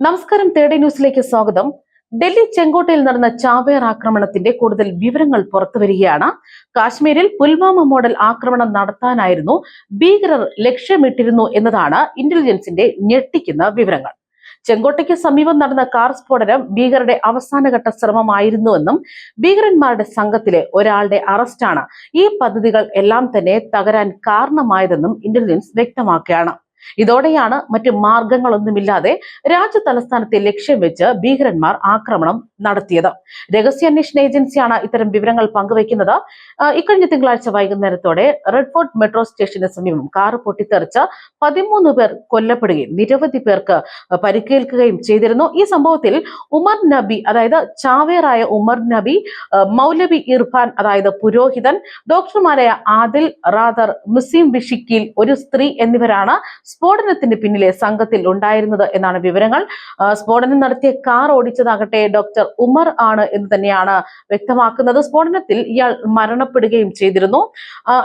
നമസ്കാരം തേർഡ് ന്യൂസിലേക്ക് സ്വാഗതം. ഡൽഹി ചെങ്കോട്ടയിൽ നടന്ന ചാവേർ ആക്രമണത്തിന്റെ കൂടുതൽ വിവരങ്ങൾ പുറത്തുവരികയാണ് കാശ്മീരിൽ പുൽവാമ മോഡൽ ആക്രമണം നടത്താനായിരുന്നു ഭീകരർ ലക്ഷ്യമിട്ടിരുന്നു എന്നതാണ് ഇന്റലിജൻസിന്റെ ഞെട്ടിക്കുന്ന വിവരങ്ങൾ. ചെങ്കോട്ടയ്ക്ക് സമീപം നടന്ന കാർ സ്ഫോടനം ഭീകരരുടെ അവസാനഘട്ട ശ്രമമായിരുന്നുവെന്നും ഭീകരന്മാരുടെ സംഘത്തിലെ ഒരാളുടെ അറസ്റ്റാണ്. ഈ പദ്ധതികൾ എല്ലാം തന്നെ തകരാൻ കാരണമായതെന്നും ഇന്റലിജൻസ് വ്യക്തമാക്കുകയാണ്. ഇതോടെയാണ് മറ്റു മാർഗങ്ങളൊന്നുമില്ലാതെ രാജ്യ തലസ്ഥാനത്തെ ലക്ഷ്യം വെച്ച് ഭീകരന്മാർ ആക്രമണം നടത്തിയത്. രഹസ്യാന്വേഷണ ഏജൻസിയാണ് ഇത്തരം വിവരങ്ങൾ പങ്കുവയ്ക്കുന്നത്. ഇക്കഴിഞ്ഞ തിങ്കളാഴ്ച വൈകുന്നേരത്തോടെ റെഡ് ഫോർട്ട് മെട്രോ സ്റ്റേഷന് സമീപം കാർ പൊട്ടിത്തെറിച്ച് പതിമൂന്ന് പേർ കൊല്ലപ്പെടുകയും നിരവധി പേർക്ക് പരിക്കേൽക്കുകയും ചെയ്തിരുന്നു. ഈ സംഭവത്തിൽ ഉമർ നബി അതായത് ചാവേറായ ഉമർ നബി മൗലവി ഇർഫാൻ അതായത് പുരോഹിതൻ ഡോക്ടർമാരായ ആദിൽ റാദർ മുസീം വിഷിക്കിൽ ഒരു സ്ത്രീ എന്നിവരാണ് സ്ഫോടനത്തിന് പിന്നിലെ സംഘത്തിൽ ഉണ്ടായിരുന്നത് എന്നാണ് വിവരങ്ങൾ. സ്ഫോടനം നടത്തിയ കാർ ഓടിച്ചതാകട്ടെ ഡോക്ടർ ഉമർ ആണ് എന്ന് തന്നെയാണ് വ്യക്തമാക്കുന്നത്. സ്ഫോടനത്തിൽ ഇയാൾ മരണപ്പെടുകയും ചെയ്തിരുന്നു.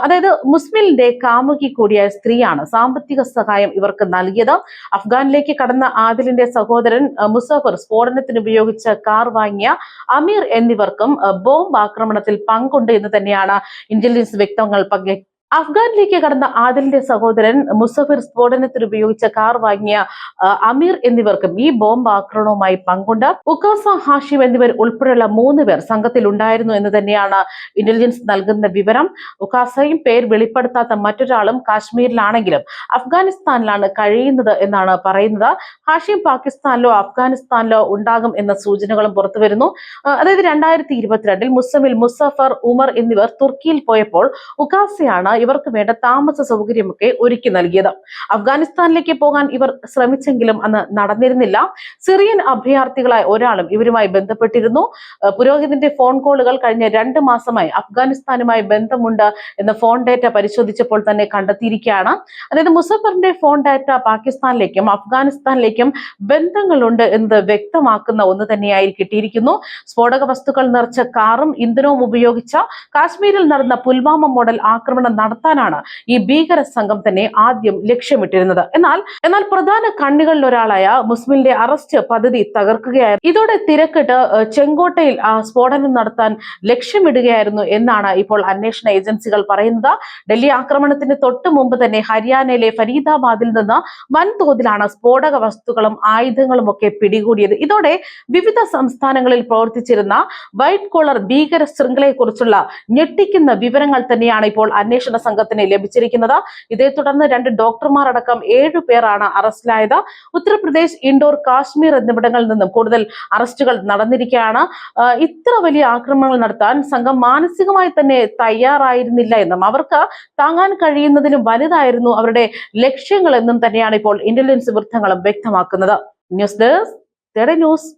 അതായത് മുസ്ലിമിന്റെ കാമുകി കൂടിയായ സ്ത്രീയാണ് സാമ്പത്തിക സഹായം ഇവർക്ക് നൽകിയത്. അഫ്ഗാനിലേക്ക് കടന്ന ആദിലിന്റെ സഹോദരൻ മുസഫർ സ്ഫോടനത്തിന് ഉപയോഗിച്ച കാർ വാങ്ങിയ അമീർ എന്നിവർക്കും ബോംബ് ആക്രമണത്തിൽ പങ്കുണ്ട് എന്ന് തന്നെയാണ് ഇന്റലിജൻസ് വ്യക്തങ്ങൾ അഫ്ഗാനിലേക്ക് കടന്ന ആദിലിന്റെ സഹോദരൻ മുസഫിർ സ്ഫോടനത്തിന് ഉപയോഗിച്ച കാർ വാങ്ങിയ അമീർ എന്നിവർക്കും ഈ ബോംബ് ആക്രമണവുമായി പങ്കുണ്ട്. ഉക്കാസ ഹാഷിം എന്നിവർ ഉൾപ്പെടെയുള്ള മൂന്ന് പേർ സംഘത്തിൽ ഉണ്ടായിരുന്നു എന്ന് തന്നെയാണ് ഇന്റലിജൻസ് നൽകുന്ന വിവരം. ഉക്കാസയും പേര് വെളിപ്പെടുത്താത്ത മറ്റൊരാളും കാശ്മീരിലാണെങ്കിലും അഫ്ഗാനിസ്ഥാനിലാണ് കഴിയുന്നത് എന്നാണ് പറയുന്നത്. ഹാഷിം പാകിസ്ഥാനിലോ അഫ്ഗാനിസ്ഥാനിലോ ഉണ്ടാകും എന്ന സൂചനകളും പുറത്തു വരുന്നു. അതായത് രണ്ടായിരത്തി ഇരുപത്തിരണ്ടിൽ മുസമിൽ മുസഫർ ഉമർ എന്നിവർ തുർക്കിയിൽ പോയപ്പോൾ ഉക്കാസയാണ് ഇവർക്ക് വേണ്ട താമസ സൗകര്യമൊക്കെ ഒരുക്കി നൽകിയത്. അഫ്ഗാനിസ്ഥാനിലേക്ക് പോകാൻ ഇവർ ശ്രമിച്ചെങ്കിലും അന്ന് നടന്നിരുന്നില്ല. സിറിയൻ അഭയാർത്ഥികളായ ഒരാളും ഇവരുമായി ബന്ധപ്പെട്ടിരുന്നു. പുരോഹിതന്റെ ഫോൺ കോളുകൾ കഴിഞ്ഞ രണ്ട് മാസമായി അഫ്ഗാനിസ്ഥാനുമായി ബന്ധമുണ്ട് എന്ന ഫോൺ ഡാറ്റ പരിശോധിച്ചപ്പോൾ തന്നെ കണ്ടെത്തിയിരിക്കുകയാണ്. അതായത് മുസഫറിന്റെ ഫോൺ ഡാറ്റ പാകിസ്ഥാനിലേക്കും അഫ്ഗാനിസ്ഥാനിലേക്കും ബന്ധങ്ങളുണ്ട് എന്നത് വ്യക്തമാക്കുന്ന ഒന്ന് തന്നെയായി കിട്ടിയിരിക്കുന്നു. സ്ഫോടക വസ്തുക്കൾ നിറച്ച കാറും ഇന്ധനവും ഉപയോഗിച്ച കാശ്മീരിൽ നടന്ന പുൽവാമ മോഡൽ ആക്രമണം നടത്താനാണ് ഈ ഭീകര സംഘം തന്നെ ആദ്യം ലക്ഷ്യമിട്ടിരുന്നത്. എന്നാൽ എന്നാൽ പ്രധാന കണ്ണികളിൽ ഒരാളായ മുസ്ലിമിന്റെ അറസ്റ്റ് പദ്ധതി തകർക്കുകയായിരുന്നു. ഇതോടെ തിരക്കിട്ട് ചെങ്കോട്ടയിൽ സ്ഫോടനം നടത്താൻ ലക്ഷ്യമിടുകയായിരുന്നു എന്നാണ് ഇപ്പോൾ അന്വേഷണ ഏജൻസികൾ പറയുന്നത്. ഡൽഹി ആക്രമണത്തിന് തൊട്ട് മുമ്പ് തന്നെ ഹരിയാനയിലെ ഫരീദാബാദിൽ നിന്ന് വൻതോതിലാണ് സ്ഫോടക വസ്തുക്കളും ആയുധങ്ങളും ഒക്കെ പിടികൂടിയത്. ഇതോടെ വിവിധ സംസ്ഥാനങ്ങളിൽ പ്രവർത്തിച്ചിരുന്ന വൈറ്റ് കോളർ ഭീകര ശൃംഖലയെക്കുറിച്ചുള്ള ഞെട്ടിക്കുന്ന വിവരങ്ങൾ തന്നെയാണ് ഇപ്പോൾ അന്വേഷണ സംഘത്തിന് ലഭിച്ചിരിക്കുന്നത്. ഇതേ തുടർന്ന് രണ്ട് ഡോക്ടർമാർ അടക്കം ഏഴു പേരാണ് അറസ്റ്റിലായത്. ഉത്തർപ്രദേശ് ഇൻഡോർ കാശ്മീർ എന്നിവിടങ്ങളിൽ നിന്നും കൂടുതൽ അറസ്റ്റുകൾ നടന്നിരിക്കുകയാണ്. ഇത്ര വലിയ ആക്രമണങ്ങൾ നടത്താൻ സംഘം മാനസികമായി തന്നെ തയ്യാറായിരുന്നില്ല എന്നും അവർക്ക് താങ്ങാൻ കഴിയുന്നതിലും വലുതായിരുന്നു അവരുടെ ലക്ഷ്യങ്ങൾ എന്നും തന്നെയാണ് ഇപ്പോൾ ഇന്റലിജൻസ് വൃത്തങ്ങളും വ്യക്തമാക്കുന്നത്. News desk news.